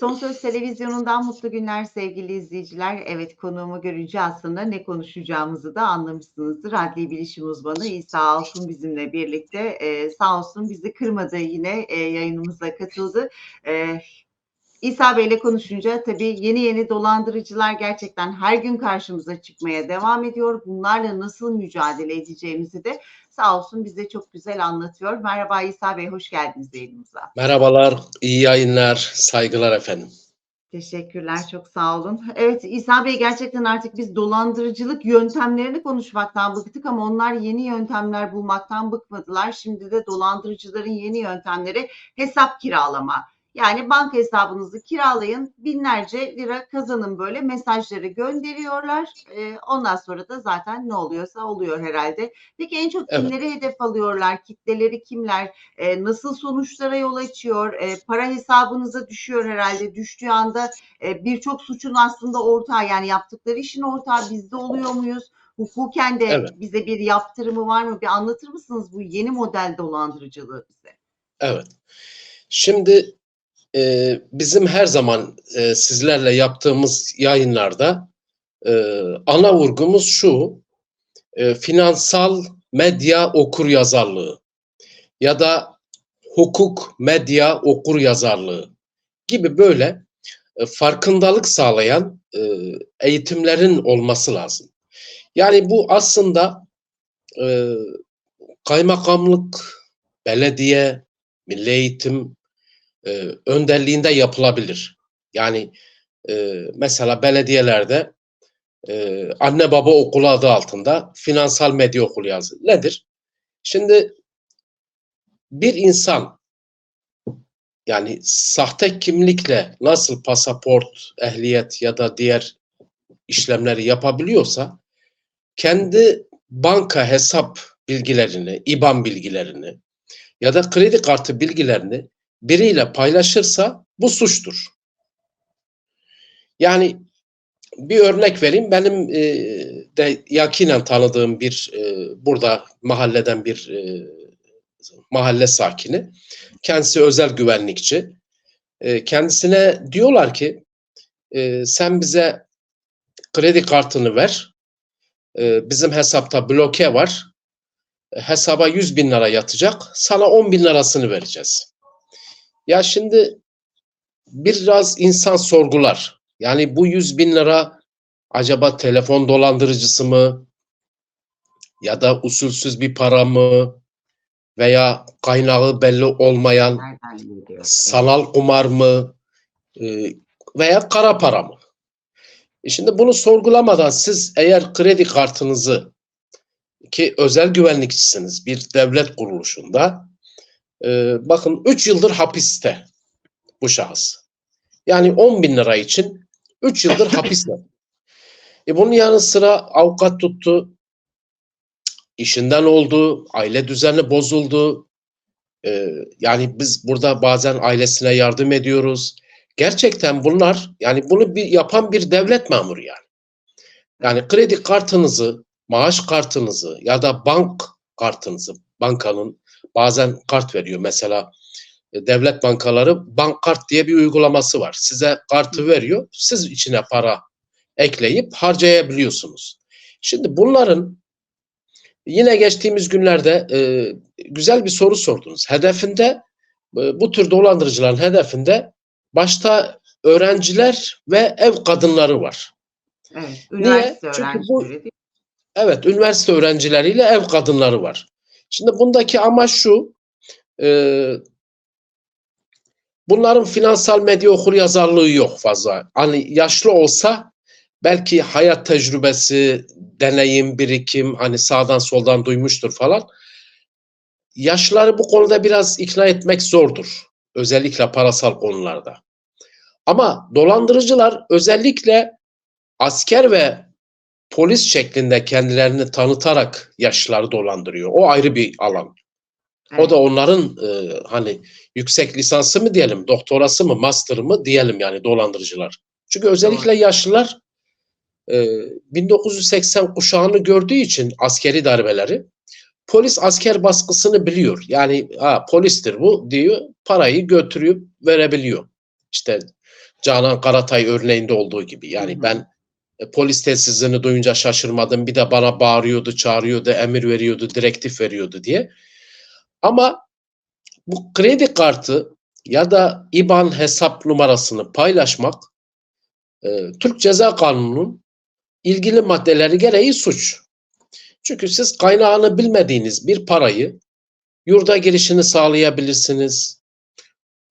Son Söz Televizyonu'ndan mutlu günler sevgili izleyiciler. Evet konuğumu görünce aslında ne konuşacağımızı da anlamışsınızdır. Adli bilişim uzmanı İsa Altun bizimle birlikte. Ee, sağ olsun bizi kırmadı yine e, yayınımıza katıldı. Ee, İsa Bey'le konuşunca tabii yeni yeni dolandırıcılar gerçekten her gün karşımıza çıkmaya devam ediyor. Bunlarla nasıl mücadele edeceğimizi de sağ olsun bize çok güzel anlatıyor. Merhaba İsa Bey, hoş geldiniz yayınımıza. Merhabalar, iyi yayınlar, saygılar efendim. Teşekkürler, çok sağ olun. Evet İsa Bey gerçekten artık biz dolandırıcılık yöntemlerini konuşmaktan bıktık ama onlar yeni yöntemler bulmaktan bıkmadılar. Şimdi de dolandırıcıların yeni yöntemleri hesap kiralama. Yani banka hesabınızı kiralayın, binlerce lira kazanın böyle mesajları gönderiyorlar. Ee, ondan sonra da zaten ne oluyorsa oluyor herhalde. Peki en çok Evet. kimleri hedef alıyorlar? Kitleleri kimler? Ee, nasıl sonuçlara yol açıyor? Ee, para hesabınıza düşüyor herhalde. Düştüğü anda e, birçok suçun aslında ortağı yani yaptıkları işin ortağı bizde oluyor muyuz? Hukuken de Evet. bize bir yaptırımı var mı? Bir anlatır mısınız bu yeni model dolandırıcılığı bize? Evet. Şimdi e, bizim her zaman e, sizlerle yaptığımız yayınlarda e, ana vurgumuz şu, e, finansal medya okur yazarlığı ya da hukuk medya okur yazarlığı gibi böyle e, farkındalık sağlayan e, eğitimlerin olması lazım. Yani bu aslında e, kaymakamlık, belediye, milli eğitim e, önderliğinde yapılabilir. Yani e, mesela belediyelerde e, anne baba okulu adı altında finansal medya okulu yazı. Nedir? Şimdi bir insan yani sahte kimlikle nasıl pasaport, ehliyet ya da diğer işlemleri yapabiliyorsa kendi banka hesap bilgilerini, IBAN bilgilerini ya da kredi kartı bilgilerini biriyle paylaşırsa bu suçtur. Yani bir örnek vereyim. Benim e, de yakinen tanıdığım bir e, burada mahalleden bir e, mahalle sakini. Kendisi özel güvenlikçi. E, kendisine diyorlar ki e, sen bize kredi kartını ver. E, bizim hesapta bloke var. Hesaba 100 bin lira yatacak. Sana 10 bin lirasını vereceğiz. Ya şimdi biraz insan sorgular. Yani bu 100 bin lira acaba telefon dolandırıcısı mı? Ya da usulsüz bir para mı? Veya kaynağı belli olmayan sanal kumar mı? Ee, Veya kara para mı? E şimdi bunu sorgulamadan siz eğer kredi kartınızı ki özel güvenlikçisiniz bir devlet kuruluşunda e, bakın 3 yıldır hapiste bu şahıs. Yani 10 bin lira için 3 yıldır hapiste. E bunun yanı sıra avukat tuttu, işinden oldu, aile düzeni bozuldu. E, yani biz burada bazen ailesine yardım ediyoruz. Gerçekten bunlar yani bunu bir yapan bir devlet memuru yani. Yani kredi kartınızı, maaş kartınızı ya da bank kartınızı, bankanın bazen kart veriyor. Mesela e, devlet bankaları bank kart diye bir uygulaması var. Size kartı veriyor. Siz içine para ekleyip harcayabiliyorsunuz. Şimdi bunların yine geçtiğimiz günlerde e, güzel bir soru sordunuz. Hedefinde e, bu tür dolandırıcıların hedefinde başta öğrenciler ve ev kadınları var. Evet, Niye? üniversite Çünkü bu- Evet, üniversite öğrencileriyle ev kadınları var. Şimdi bundaki amaç şu, e, bunların finansal medya okur yazarlığı yok fazla. Hani yaşlı olsa belki hayat tecrübesi, deneyim, birikim, hani sağdan soldan duymuştur falan. Yaşlıları bu konuda biraz ikna etmek zordur. Özellikle parasal konularda. Ama dolandırıcılar özellikle asker ve polis şeklinde kendilerini tanıtarak yaşlıları dolandırıyor. O ayrı bir alan. O Evet. da onların e, hani yüksek lisansı mı diyelim, doktorası mı, master'ı mı diyelim yani dolandırıcılar. Çünkü özellikle yaşlılar e, 1980 kuşağını gördüğü için askeri darbeleri polis asker baskısını biliyor. Yani ha, polistir bu diyor, parayı götürüp verebiliyor. İşte Canan Karatay örneğinde olduğu gibi. Yani ben polis telsizini duyunca şaşırmadım. Bir de bana bağırıyordu, çağırıyordu, emir veriyordu, direktif veriyordu diye. Ama bu kredi kartı ya da IBAN hesap numarasını paylaşmak e, Türk Ceza Kanunu'nun ilgili maddeleri gereği suç. Çünkü siz kaynağını bilmediğiniz bir parayı yurda girişini sağlayabilirsiniz.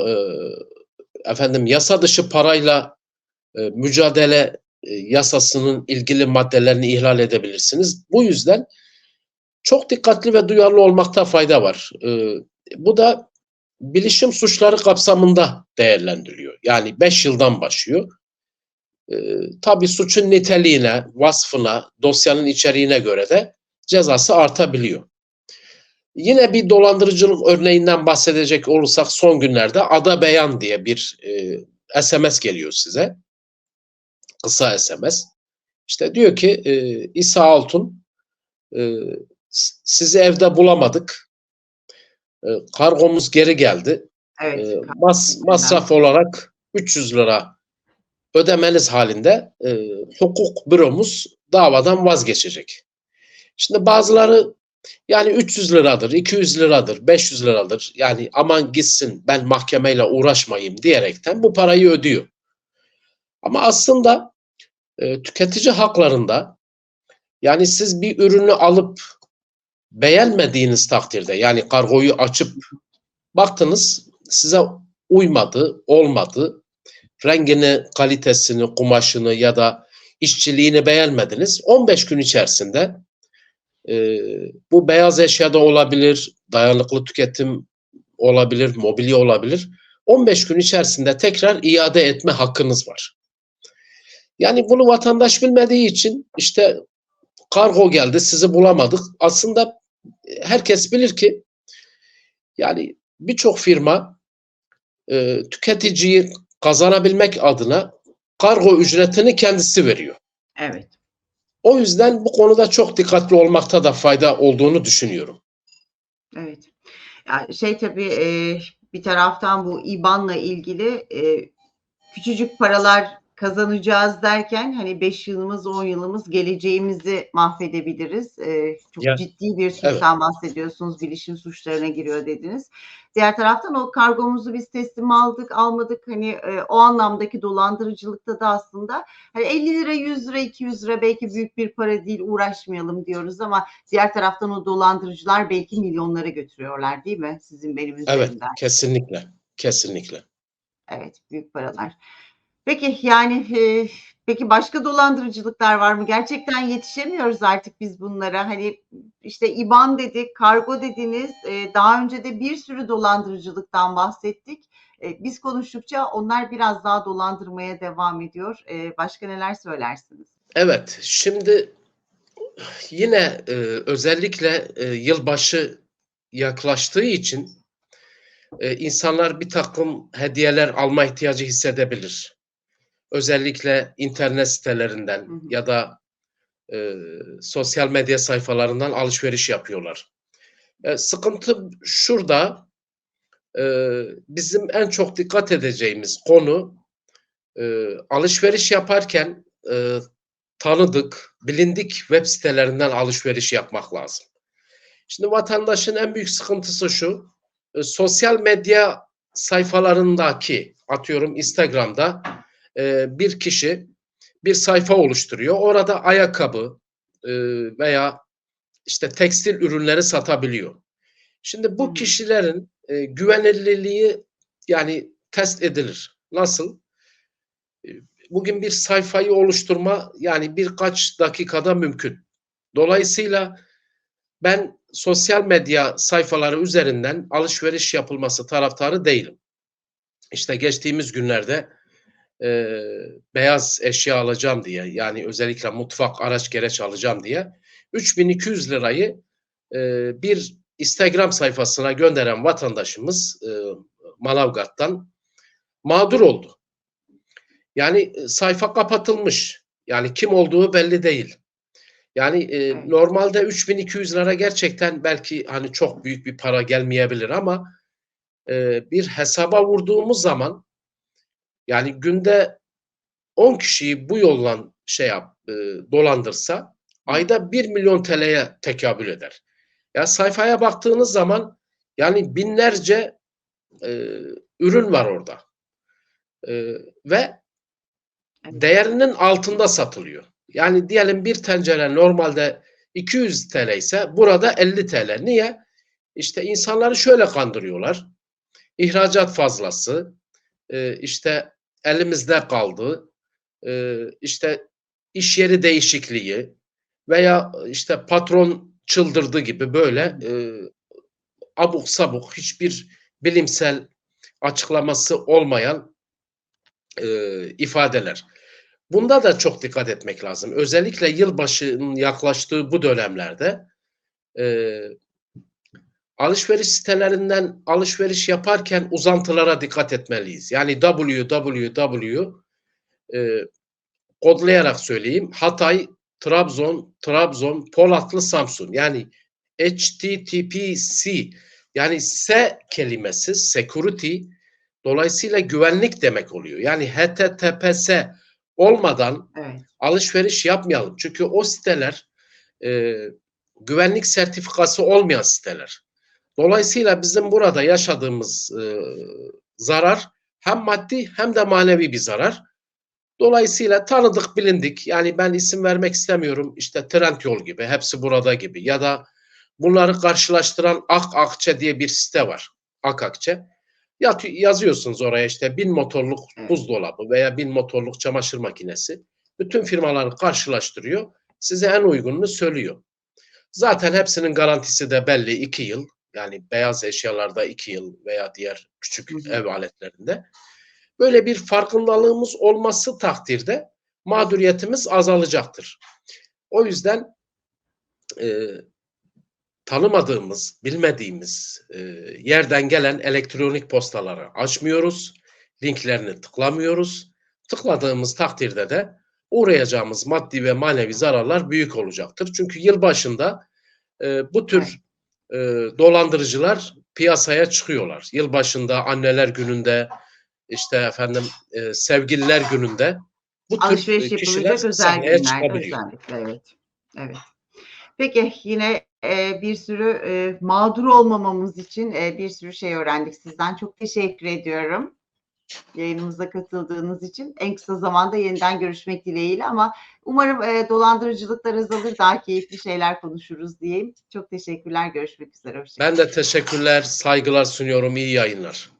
E, efendim yasa dışı parayla e, mücadele e, yasasının ilgili maddelerini ihlal edebilirsiniz. Bu yüzden çok dikkatli ve duyarlı olmakta fayda var. E, bu da bilişim suçları kapsamında değerlendiriliyor. Yani 5 yıldan başlıyor. E, tabii suçun niteliğine, vasfına, dosyanın içeriğine göre de cezası artabiliyor. Yine bir dolandırıcılık örneğinden bahsedecek olursak son günlerde Ada Beyan diye bir e, SMS geliyor size. Kısa SMS. İşte diyor ki e, İsa Altun e, sizi evde bulamadık. E, kargomuz geri geldi. Evet. E, mas, masraf olarak 300 lira ödemeniz halinde e, hukuk büromuz davadan vazgeçecek. Şimdi bazıları yani 300 liradır, 200 liradır, 500 liradır. Yani aman gitsin ben mahkemeyle uğraşmayayım diyerekten bu parayı ödüyor. Ama aslında e, tüketici haklarında yani siz bir ürünü alıp beğenmediğiniz takdirde yani kargoyu açıp baktınız size uymadı, olmadı, rengini, kalitesini, kumaşını ya da işçiliğini beğenmediniz. 15 gün içerisinde e, bu beyaz eşya da olabilir, dayanıklı tüketim olabilir, mobilya olabilir. 15 gün içerisinde tekrar iade etme hakkınız var. Yani bunu vatandaş bilmediği için işte kargo geldi sizi bulamadık. Aslında herkes bilir ki yani birçok firma e, tüketiciyi kazanabilmek adına kargo ücretini kendisi veriyor. Evet. O yüzden bu konuda çok dikkatli olmakta da fayda olduğunu düşünüyorum. Evet. Yani şey tabii e, bir taraftan bu İBAN'la ilgili e, küçücük paralar kazanacağız derken hani 5 yılımız 10 yılımız geleceğimizi mahvedebiliriz. E, çok Ya, ciddi bir suçtan bahsediyorsunuz. Bilişim suçlarına giriyor dediniz. Diğer taraftan o kargomuzu biz teslim aldık almadık hani e, o anlamdaki dolandırıcılıkta da aslında hani 50 lira 100 lira 200 lira belki büyük bir para değil uğraşmayalım diyoruz ama diğer taraftan o dolandırıcılar belki milyonlara götürüyorlar değil mi? Sizin benim Evet, üzerimden. kesinlikle. Kesinlikle. Evet, büyük paralar. Peki yani peki başka dolandırıcılıklar var mı? Gerçekten yetişemiyoruz artık biz bunlara. Hani işte IBAN dedik, kargo dediniz. Daha önce de bir sürü dolandırıcılıktan bahsettik. Biz konuştukça onlar biraz daha dolandırmaya devam ediyor. Başka neler söylersiniz? Evet, şimdi yine özellikle yılbaşı yaklaştığı için insanlar bir takım hediyeler alma ihtiyacı hissedebilir. Özellikle internet sitelerinden Hı hı. ya da e, sosyal medya sayfalarından alışveriş yapıyorlar. E, sıkıntı şurada, e, bizim en çok dikkat edeceğimiz konu e, alışveriş yaparken e, tanıdık, bilindik web sitelerinden alışveriş yapmak lazım. Şimdi vatandaşın en büyük sıkıntısı şu, e, sosyal medya sayfalarındaki, atıyorum Instagram'da e, bir kişi bir sayfa oluşturuyor. Orada ayakkabı e, veya işte tekstil ürünleri satabiliyor. Şimdi bu kişilerin e, güvenilirliği yani test edilir. Nasıl? E, Bugün bir sayfayı oluşturma yani birkaç dakikada mümkün. Dolayısıyla ben sosyal medya sayfaları üzerinden alışveriş yapılması taraftarı değilim. İşte geçtiğimiz günlerde e, beyaz eşya alacağım diye yani özellikle mutfak araç gereç alacağım diye 3200 lirayı e, bir Instagram sayfasına gönderen vatandaşımız e, Manavgat'tan mağdur oldu. Yani sayfa kapatılmış. Yani kim olduğu belli değil. Yani e, normalde 3200 lira gerçekten belki hani çok büyük bir para gelmeyebilir ama e, bir hesaba vurduğumuz zaman Yani günde 10 kişiyi bu yolla şey yap, e, dolandırsa ayda 1 milyon TL'ye tekabül eder. Ya sayfaya baktığınız zaman yani binlerce e, ürün var orada. E, ve değerinin altında satılıyor. Yani diyelim bir tencere normalde 200 TL ise burada 50 TL. Niye? İşte insanları şöyle kandırıyorlar. İhracat fazlası, e, işte elimizde kaldı, e, işte iş yeri değişikliği veya işte patron çıldırdı gibi böyle e, abuk sabuk hiçbir bilimsel açıklaması olmayan e, ifadeler. Bunda da çok dikkat etmek lazım. Özellikle yılbaşının yaklaştığı bu dönemlerde e, alışveriş sitelerinden alışveriş yaparken uzantılara dikkat etmeliyiz. Yani www e, kodlayarak söyleyeyim. Hatay, Trabzon, Trabzon, Polatlı, Samsun. Yani HTTPC yani S kelimesi security dolayısıyla güvenlik demek oluyor. Yani HTTPS olmadan Evet. alışveriş yapmayalım. Çünkü o siteler e, güvenlik sertifikası olmayan siteler. Dolayısıyla bizim burada yaşadığımız e, zarar hem maddi hem de manevi bir zarar. Dolayısıyla tanıdık bilindik yani ben isim vermek istemiyorum işte Trendyol gibi hepsi burada gibi ya da bunları karşılaştıran Ak Akçe diye bir site var. Ak Akçe. Ya, yazıyorsunuz oraya işte bin motorluk buzdolabı veya bin motorluk çamaşır makinesi. Bütün firmaları karşılaştırıyor. Size en uygununu söylüyor. Zaten hepsinin garantisi de belli iki yıl. Yani beyaz eşyalarda iki yıl veya diğer küçük Hı hı. ev aletlerinde. Böyle bir farkındalığımız olması takdirde mağduriyetimiz azalacaktır. O yüzden e, tanımadığımız, bilmediğimiz e, yerden gelen elektronik postaları açmıyoruz. Linklerini tıklamıyoruz. Tıkladığımız takdirde de uğrayacağımız maddi ve manevi zararlar büyük olacaktır. Çünkü yılbaşında e, bu tür e, dolandırıcılar piyasaya çıkıyorlar. Yılbaşında, anneler gününde, işte efendim e, sevgililer gününde bu tür Alışveriş e, kişiler özel günlerde çıkabiliyor. özellikle evet. Evet. Peki yine e, bir sürü e, mağdur olmamamız için e, bir sürü şey öğrendik sizden. Çok teşekkür ediyorum. Yayınımıza katıldığınız için. En kısa zamanda yeniden görüşmek dileğiyle ama umarım e, dolandırıcılıklar azalır, daha keyifli şeyler konuşuruz diyeyim. Çok teşekkürler. Görüşmek üzere. Hoşçakalın. Ben de teşekkürler, saygılar sunuyorum. İyi yayınlar.